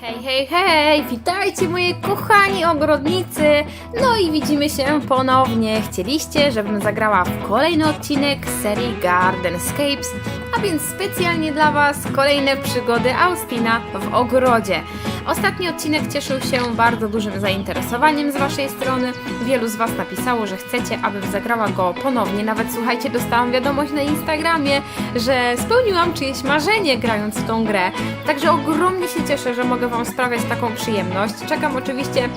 Hej, hej, hej! Witajcie moi kochani ogrodnicy! No i widzimy się ponownie. Chcieliście, żebym zagrała w kolejny odcinek serii Gardenscapes, a więc specjalnie dla Was kolejne przygody Austina w ogrodzie. Ostatni odcinek cieszył się bardzo dużym zainteresowaniem z Waszej strony. Wielu z Was napisało, że chcecie, abym zagrała go ponownie. Nawet słuchajcie, dostałam wiadomość na Instagramie, że spełniłam czyjeś marzenie grając w tą grę. Także ogromnie się cieszę, że mogę Wam sprawiać taką przyjemność. Czekam oczywiście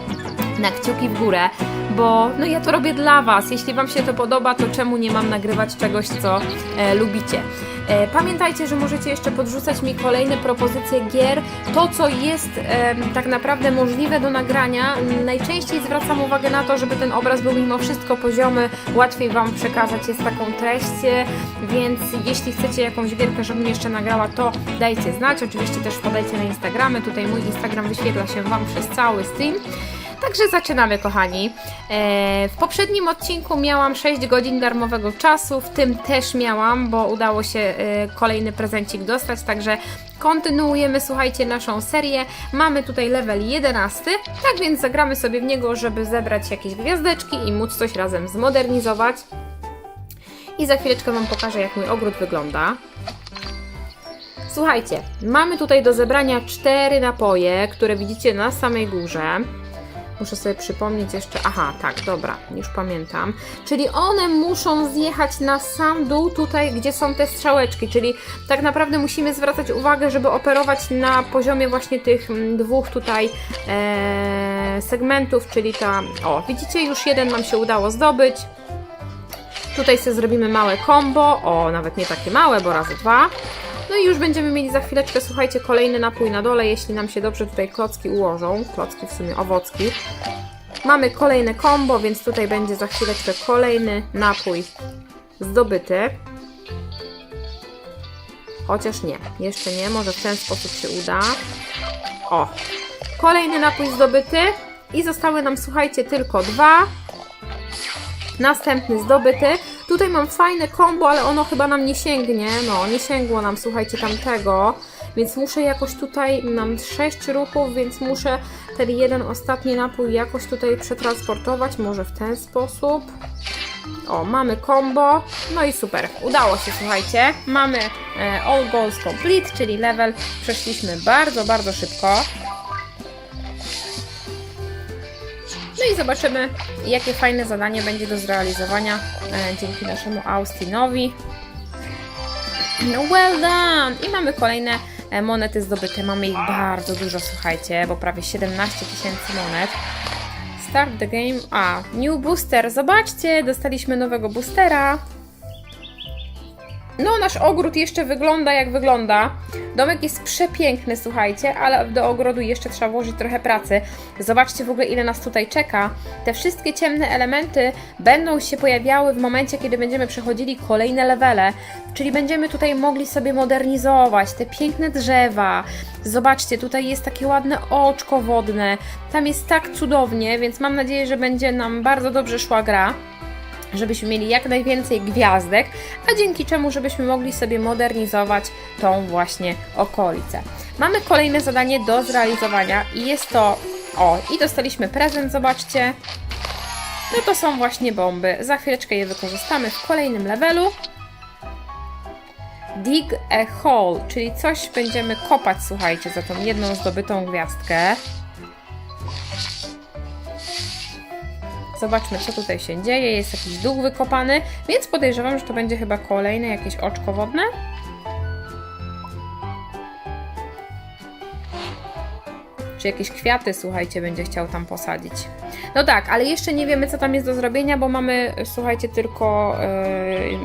na kciuki w górę, bo no ja to robię dla Was. Jeśli Wam się to podoba, to czemu nie mam nagrywać czegoś, co e, lubicie? E, pamiętajcie, że możecie jeszcze podrzucać mi kolejne propozycje gier. To, co jest tak naprawdę możliwe do nagrania, najczęściej zwracam uwagę na to, żeby ten obraz był mimo wszystko poziomy, łatwiej Wam przekazać jest taką treść, więc jeśli chcecie jakąś gierkę, żebym jeszcze nagrała, to dajcie znać. Oczywiście też wpadajcie na Instagramy, tutaj mój Instagram wyświetla się Wam przez cały stream. Także zaczynamy, kochani. E, w poprzednim odcinku miałam 6 godzin darmowego czasu, w tym też miałam, bo udało się e, kolejny prezencik dostać, także kontynuujemy, słuchajcie, naszą serię. Mamy tutaj level 11, tak więc zagramy sobie w niego, żeby zebrać jakieś gwiazdeczki i móc coś razem zmodernizować. I za chwileczkę Wam pokażę, jak mój ogród wygląda. Słuchajcie, mamy tutaj do zebrania cztery napoje, które widzicie na samej górze. Muszę sobie przypomnieć jeszcze. Aha, tak, dobra, już pamiętam. Czyli one muszą zjechać na sam dół, tutaj, gdzie są te strzałeczki. Czyli tak naprawdę musimy zwracać uwagę, żeby operować na poziomie właśnie tych mm, dwóch tutaj e, segmentów, czyli ta. O, widzicie, już jeden nam się udało zdobyć. Tutaj sobie zrobimy małe combo. O, nawet nie takie małe, bo razy dwa. No i już będziemy mieli za chwileczkę, słuchajcie, kolejny napój na dole, jeśli nam się dobrze tutaj klocki ułożą. Klocki w sumie owocki. Mamy kolejne combo, więc tutaj będzie za chwileczkę kolejny napój zdobyty. Chociaż nie, jeszcze nie, może w ten sposób się uda. O, kolejny napój zdobyty i zostały nam, słuchajcie, tylko dwa. Następny zdobyty. Tutaj mam fajne combo, ale ono chyba nam nie sięgnie. No, nie sięgło nam, słuchajcie, tamtego. Więc muszę jakoś tutaj, mam 6 ruchów, więc muszę ten jeden ostatni napój jakoś tutaj przetransportować. Może w ten sposób. O, mamy combo. No i super. Udało się, słuchajcie. Mamy e, all goals complete, czyli level przeszliśmy bardzo, bardzo szybko. No i zobaczymy, jakie fajne zadanie będzie do zrealizowania e, dzięki naszemu Austinowi. No well done! I mamy kolejne e, monety zdobyte. Mamy ich bardzo dużo, słuchajcie, bo prawie 17 tysięcy monet. Start the game. A, new booster. Zobaczcie, dostaliśmy nowego boostera. No, nasz ogród jeszcze wygląda jak wygląda. Domek jest przepiękny, słuchajcie, ale do ogrodu jeszcze trzeba włożyć trochę pracy. Zobaczcie w ogóle, ile nas tutaj czeka. Te wszystkie ciemne elementy będą się pojawiały w momencie, kiedy będziemy przechodzili kolejne levele. Czyli będziemy tutaj mogli sobie modernizować te piękne drzewa. Zobaczcie, tutaj jest takie ładne oczko wodne. Tam jest tak cudownie, więc mam nadzieję, że będzie nam bardzo dobrze szła gra żebyśmy mieli jak najwięcej gwiazdek, a dzięki czemu żebyśmy mogli sobie modernizować tą właśnie okolicę. Mamy kolejne zadanie do zrealizowania i jest to, o, i dostaliśmy prezent, zobaczcie. No to są właśnie bomby. Za chwileczkę je wykorzystamy w kolejnym levelu. Dig a hole, czyli coś będziemy kopać, słuchajcie, za tą jedną zdobytą gwiazdkę. Zobaczmy, co tutaj się dzieje. Jest jakiś dół wykopany, więc podejrzewam, że to będzie chyba kolejne jakieś oczko wodne. Czy jakieś kwiaty, słuchajcie, będzie chciał tam posadzić. No tak, ale jeszcze nie wiemy, co tam jest do zrobienia, bo mamy, słuchajcie, tylko.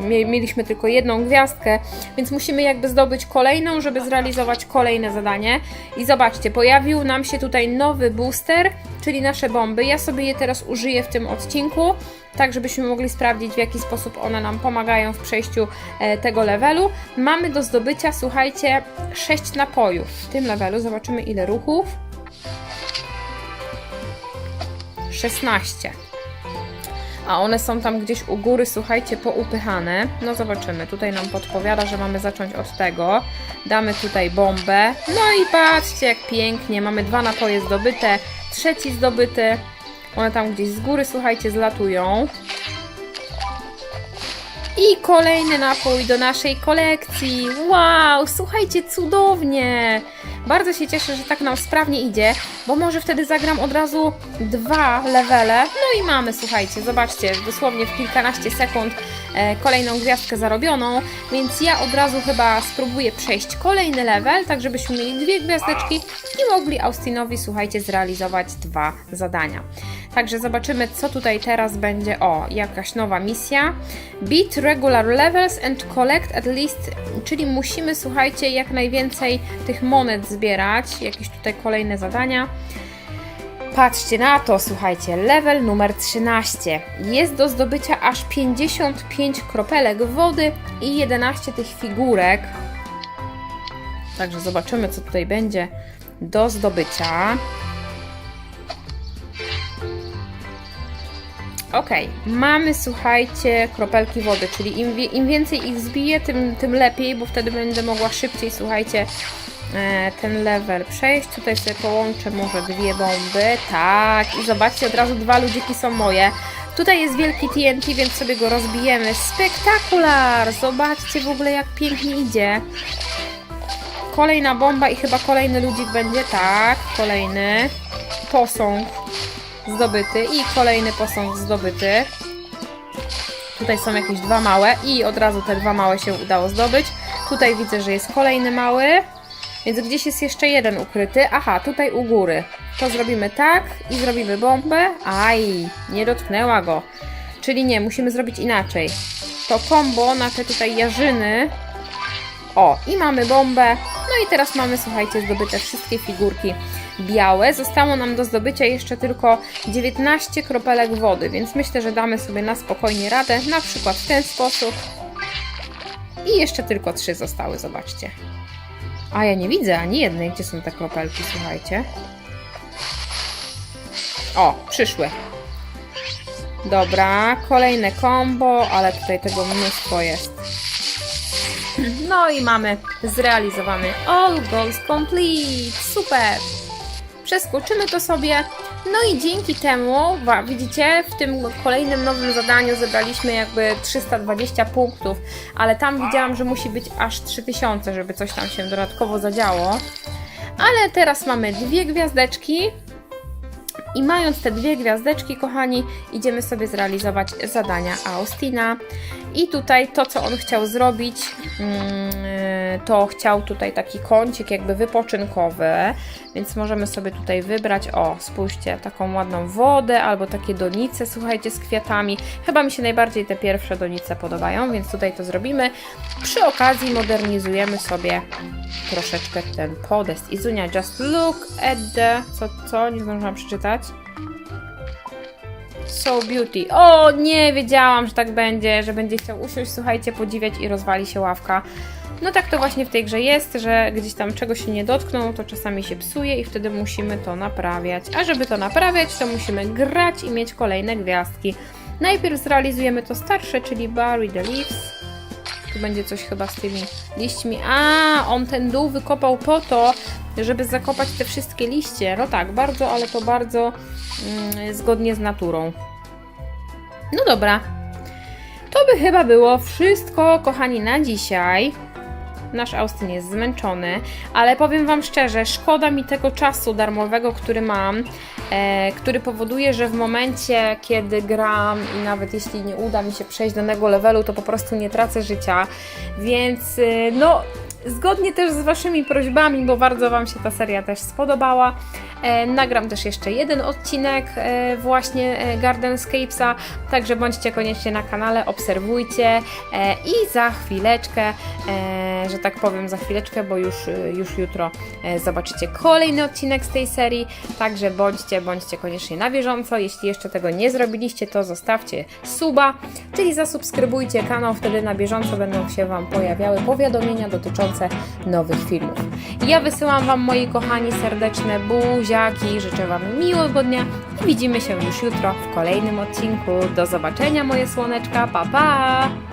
Yy, mieliśmy tylko jedną gwiazdkę, więc musimy jakby zdobyć kolejną, żeby zrealizować kolejne zadanie. I zobaczcie, pojawił nam się tutaj nowy booster, czyli nasze bomby. Ja sobie je teraz użyję w tym odcinku, tak żebyśmy mogli sprawdzić, w jaki sposób one nam pomagają w przejściu e, tego levelu. Mamy do zdobycia, słuchajcie, 6 napojów w tym levelu. Zobaczymy, ile ruchów. 16. a one są tam gdzieś u góry, słuchajcie, poupychane. No zobaczymy, tutaj nam podpowiada, że mamy zacząć od tego. Damy tutaj bombę. No i patrzcie, jak pięknie, mamy dwa napoje zdobyte, trzeci zdobyty. One tam gdzieś z góry, słuchajcie, zlatują. I kolejny napój do naszej kolekcji. Wow, słuchajcie, cudownie! Bardzo się cieszę, że tak nam sprawnie idzie, bo może wtedy zagram od razu dwa levele. No i mamy, słuchajcie, zobaczcie, dosłownie w kilkanaście sekund e, kolejną gwiazdkę zarobioną, więc ja od razu chyba spróbuję przejść kolejny level, tak żebyśmy mieli dwie gwiazdeczki i mogli Austinowi, słuchajcie, zrealizować dwa zadania. Także zobaczymy, co tutaj teraz będzie. O, jakaś nowa misja. Beat regular levels and collect at least, czyli musimy, słuchajcie, jak najwięcej tych monet zbierać. Jakieś tutaj kolejne zadania. Patrzcie na to, słuchajcie, level numer 13. Jest do zdobycia aż 55 kropelek wody i 11 tych figurek. Także zobaczymy, co tutaj będzie do zdobycia. Ok, mamy, słuchajcie, kropelki wody, czyli im, im więcej ich zbiję, tym, tym lepiej, bo wtedy będę mogła szybciej, słuchajcie, e, ten level przejść. Tutaj sobie połączę może dwie bomby, tak, i zobaczcie, od razu dwa ludziki są moje. Tutaj jest wielki TNT, więc sobie go rozbijemy. Spektakular! Zobaczcie w ogóle, jak pięknie idzie. Kolejna bomba i chyba kolejny ludzik będzie, tak, kolejny. Posąg zdobyty i kolejny posąg zdobyty. Tutaj są jakieś dwa małe i od razu te dwa małe się udało zdobyć. Tutaj widzę, że jest kolejny mały, więc gdzieś jest jeszcze jeden ukryty. Aha, tutaj u góry. To zrobimy tak i zrobimy bombę. Aj, nie dotknęła go. Czyli nie, musimy zrobić inaczej. To combo na te tutaj jarzyny. O, i mamy bombę. No i teraz mamy, słuchajcie, zdobyte wszystkie figurki białe. Zostało nam do zdobycia jeszcze tylko 19 kropelek wody, więc myślę, że damy sobie na spokojnie radę, na przykład w ten sposób. I jeszcze tylko 3 zostały, zobaczcie. A ja nie widzę ani jednej, gdzie są te kropelki, słuchajcie. O, przyszły. Dobra, kolejne combo, ale tutaj tego mnóstwo jest. No i mamy zrealizowany All Goals Complete. Super! Przeskoczymy to sobie. No i dzięki temu, widzicie, w tym kolejnym nowym zadaniu zebraliśmy jakby 320 punktów, ale tam widziałam, że musi być aż 3000, żeby coś tam się dodatkowo zadziało. Ale teraz mamy dwie gwiazdeczki. I mając te dwie gwiazdeczki, kochani, idziemy sobie zrealizować zadania Austina. I tutaj to, co on chciał zrobić, mm, to chciał tutaj taki kącik jakby wypoczynkowy, więc możemy sobie tutaj wybrać, o, spójrzcie, taką ładną wodę albo takie donice, słuchajcie, z kwiatami. Chyba mi się najbardziej te pierwsze donice podobają, więc tutaj to zrobimy. Przy okazji modernizujemy sobie troszeczkę ten podest. Izunia, just look at the... Co, co? Nie zdążyłam przeczytać. So Beauty. O, nie wiedziałam, że tak będzie, że będzie chciał usiąść, słuchajcie, podziwiać i rozwali się ławka. No tak to właśnie w tej grze jest, że gdzieś tam czegoś się nie dotknął, to czasami się psuje i wtedy musimy to naprawiać. A żeby to naprawiać, to musimy grać i mieć kolejne gwiazdki. Najpierw zrealizujemy to starsze, czyli Bury the Leaves. Tu będzie coś chyba z tymi liśćmi. A, on ten dół wykopał po to, żeby zakopać te wszystkie liście. No tak, bardzo, ale to bardzo mm, zgodnie z naturą. No dobra. To by chyba było wszystko, kochani, na dzisiaj. Nasz Austin jest zmęczony, ale powiem Wam szczerze, szkoda mi tego czasu darmowego, który mam, e, który powoduje, że w momencie, kiedy gram i nawet jeśli nie uda mi się przejść danego levelu, to po prostu nie tracę życia. Więc y, no, zgodnie też z Waszymi prośbami, bo bardzo Wam się ta seria też spodobała, e, nagram też jeszcze jeden odcinek e, właśnie e, Gardenscapesa, także bądźcie koniecznie na kanale, obserwujcie e, i za chwileczkę, e, że tak powiem, za chwileczkę, bo już, e, już jutro e, zobaczycie kolejny odcinek z tej serii, także bądźcie, bądźcie koniecznie na bieżąco. Jeśli jeszcze tego nie zrobiliście, to zostawcie suba, czyli zasubskrybujcie kanał, wtedy na bieżąco będą się Wam pojawiały powiadomienia dotyczące nowych filmów. Ja wysyłam Wam, moi kochani, serdeczne buziaki, życzę Wam miłego dnia i widzimy się już jutro w kolejnym odcinku. Do zobaczenia, moje słoneczka, pa pa!